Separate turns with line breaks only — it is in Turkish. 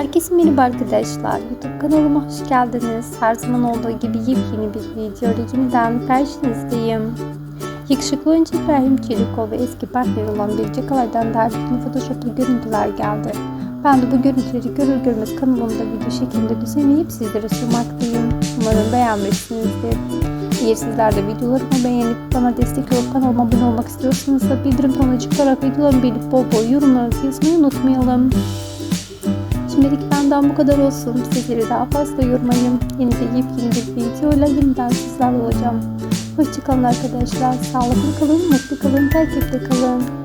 Herkese merhaba arkadaşlar. YouTube kanalıma hoş geldiniz. Her zaman olduğu gibi yepyeni bir video ile yeniden karşınızdayım. Yakışıklı oyuncu İbrahim Çelikol ve eski partner olan Birce Kalay'dan derlikli photoshoplu görüntüler geldi. Ben de bu görüntüleri görür görmez kanalımda video şeklinde düzenleyip sizlere sunmaktayım. Umarım beğenmişsinizdir. Eğer sizler de videolarımı beğenip bana destek olup kanalıma abone olmak istiyorsanız da bildirim tonuna çıkarak videolarımı beğenip bol bol yorumlarınızı yazmayı unutmayalım. Şimdilik benden bu kadar olsun. Sizleri daha fazla yormayın. Yeni de yepyeni bir videoyla yeniden sizlerle olacağım. Hoşçakalın arkadaşlar. Sağlıklı kalın, mutlu kalın, takipte kalın.